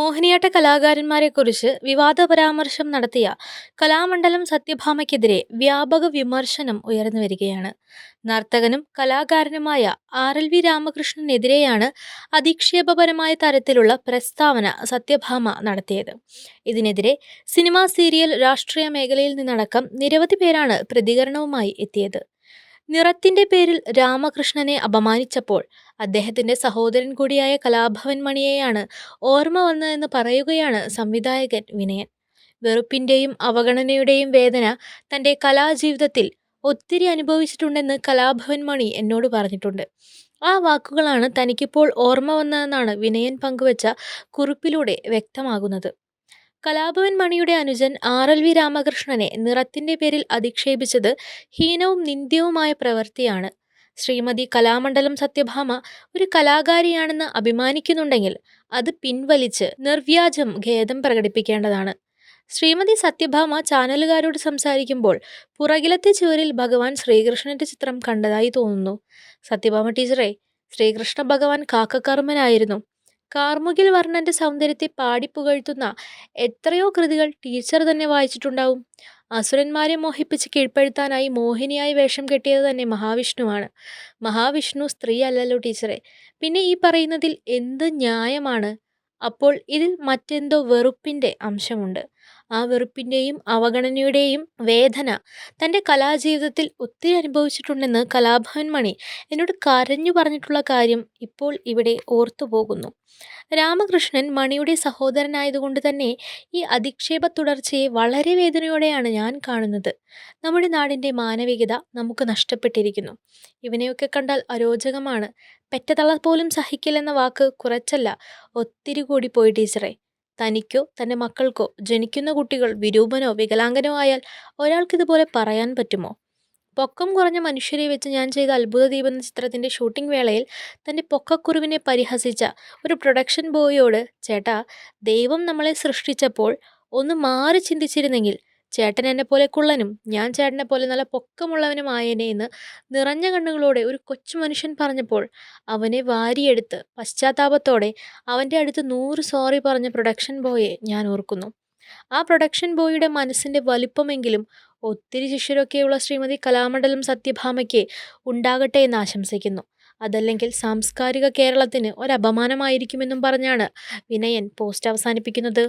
മോഹിനിയാട്ട കലാകാരന്മാരെക്കുറിച്ച് വിവാദ പരാമർശം നടത്തിയ കലാമണ്ഡലം സത്യഭാമയ്ക്കെതിരെ വ്യാപക വിമർശനം ഉയർന്നു വരികയാണ് നർത്തകനും കലാകാരനുമായ ആർ. എൽ. വി. രാമകൃഷ്ണനെതിരെയാണ് അധിക്ഷേപപരമായ തരത്തിലുള്ള പ്രസ്താവന സത്യഭാമ നടത്തിയത്. ഇതിനെതിരെ സിനിമ, സീരിയൽ, രാഷ്ട്രീയ മേഖലയിൽ നിന്നടക്കം നിരവധി പേരാണ് പ്രതികരണവുമായി എത്തിയത്. നിറത്തിന്റെ പേരിൽ രാമകൃഷ്ണനെ അപമാനിച്ചപ്പോൾ അദ്ദേഹത്തിന്റെ സഹോദരൻ കൂടിയായ കലാഭവൻ മണിയെയാണ് ഓർമ്മ വന്നതെന്ന് പറയുകയാണ് സംവിധായകൻ വിനയൻ. വെറുപ്പിന്റെയും അവഗണനയുടെയും വേദന തന്റെ കലാജീവിതത്തിൽ ഒത്തിരി അനുഭവിച്ചിട്ടുണ്ടെന്ന് കലാഭവൻ മണി എന്നോട് പറഞ്ഞിട്ടുണ്ട്. ആ വാക്കുകളാണ് തനിക്കിപ്പോൾ ഓർമ്മ വന്നതെന്നാണ് വിനയൻ പങ്കുവച്ച കുറിപ്പിലൂടെ വ്യക്തമാകുന്നത്. കലാഭവൻ മണിയുടെ അനുജൻ ആർ. എൽ. വി. രാമകൃഷ്ണനെ നിറത്തിന്റെ പേരിൽ അധിക്ഷേപിച്ചത് ഹീനവും നിന്ദ്യവുമായ പ്രവൃത്തിയാണ്. ശ്രീമതി കലാമണ്ഡലം സത്യഭാമ ഒരു കലാകാരിയാണെന്ന് അഭിമാനിക്കുന്നുണ്ടെങ്കിൽ അത് പിൻവലിച്ച് നിർവ്യാജം ഖേദം പ്രകടിപ്പിക്കേണ്ടതാണ്. ശ്രീമതി സത്യഭാമ ചാനലുകാരോട് സംസാരിക്കുമ്പോൾ പുറകിലത്തെ ചുവരിൽ ഭഗവാൻ ശ്രീകൃഷ്ണന്റെ ചിത്രം കണ്ടതായി തോന്നുന്നു. സത്യഭാമ ടീച്ചറെ ശ്രീകൃഷ്ണ ഭഗവാൻ കാക്കക്കർമ്മനായിരുന്നു. കാർമുകിൽ വർണന്റെ സൗന്ദര്യത്തെ പാടിപ്പുകഴ്ത്തുന്ന എത്രയോ കൃതികൾ ടീച്ചർ തന്നെ വായിച്ചിട്ടുണ്ടാവും. അസുരന്മാരെ മോഹിപ്പിച്ച് കീഴ്പ്പെടുത്താനായി മോഹിനിയായി വേഷം കെട്ടിയത് തന്നെ മഹാവിഷ്ണുവാണ്. മഹാവിഷ്ണു സ്ത്രീ അല്ലല്ലോ ടീച്ചറെ പിന്നെ ഈ പറയുന്നതിൽ എന്ത് ന്യായമാണ്? അപ്പോൾ ഇതിൽ മറ്റെന്തോ വെറുപ്പിന്റെ അംശമുണ്ട്. ആ വെറുപ്പിന്റെയും അവഗണനയുടെയും വേദന തന്റെ കലാജീവിതത്തിൽ ഒത്തിരി അനുഭവിച്ചിട്ടുണ്ടെന്ന് കലാഭവൻ മണി എന്നോട് കരഞ്ഞു പറഞ്ഞിട്ടുള്ള കാര്യം ഇപ്പോൾ ഇവിടെ ഓർത്തുപോകുന്നു. രാമകൃഷ്ണൻ മണിയുടെ സഹോദരനായതുകൊണ്ട് തന്നെ ഈ അധിക്ഷേപ തുടർച്ചയെ വളരെ വേദനയോടെയാണ് ഞാൻ കാണുന്നത്. നമ്മുടെ നാടിന്റെ മാനവികത നമുക്ക് നഷ്ടപ്പെട്ടിരിക്കുന്നു. ഇവനെയൊക്കെ കണ്ടാൽ അരോചകമാണ്. പെറ്റതള പോലും സഹിക്കില്ലെന്ന വാക്ക് കുറച്ചല്ല ഒത്തിരി കൂടി പോയി ടീച്ചറേ. തനിക്കോ തന്റെ മക്കൾക്കോ ജനിക്കുന്ന കുട്ടികൾ വിരൂപനോ വികലാംഗനോ ആയാൽ ഒരാൾക്കിതുപോലെ പറയാൻ പറ്റുമോ? പൊക്കം കുറഞ്ഞ മനുഷ്യരെ വെച്ച് ഞാൻ ചെയ്ത അത്ഭുത ദീപ എന്ന ചിത്രത്തിന്റെ ഷൂട്ടിംഗ് വേളയിൽ തന്റെ പൊക്കക്കുറിവിനെ പരിഹസിച്ച ഒരു പ്രൊഡക്ഷൻ ബോയിയോട് ചേട്ടാ, ദൈവം നമ്മളെ സൃഷ്ടിച്ചപ്പോൾ ഒന്ന് മാറി ചിന്തിച്ചിരുന്നെങ്കിൽ ചേട്ടൻ എന്നെ പോലെ കുള്ളനും ഞാൻ ചേട്ടനെ പോലെ നല്ല പൊക്കമുള്ളവനും ആയനെ എന്ന് നിറഞ്ഞ കണ്ണുകളോടെ ഒരു കൊച്ചു മനുഷ്യൻ പറഞ്ഞപ്പോൾ അവനെ വാരിയെടുത്ത് പശ്ചാത്താപത്തോടെ അവന്റെ അടുത്ത് നൂറ് സോറി പറഞ്ഞ പ്രൊഡക്ഷൻ ബോയെ ഞാൻ ഓർക്കുന്നു. ആ പ്രൊഡക്ഷൻ ബോയിയുടെ മനസ്സിന്റെ വലിപ്പമെങ്കിലും ഒത്തിരി ശിഷ്യരൊക്കെയുള്ള ശ്രീമതി കലാമണ്ഡലം സത്യഭാമയ്ക്ക് ഉണ്ടാകട്ടെ എന്ന് ആശംസിക്കുന്നു. അതല്ലെങ്കിൽ സാംസ്കാരിക കേരളത്തിന് ഒരപമാനമായിരിക്കുമെന്നും പറഞ്ഞാണ് വിനയൻ പോസ്റ്റ് അവസാനിപ്പിക്കുന്നത്.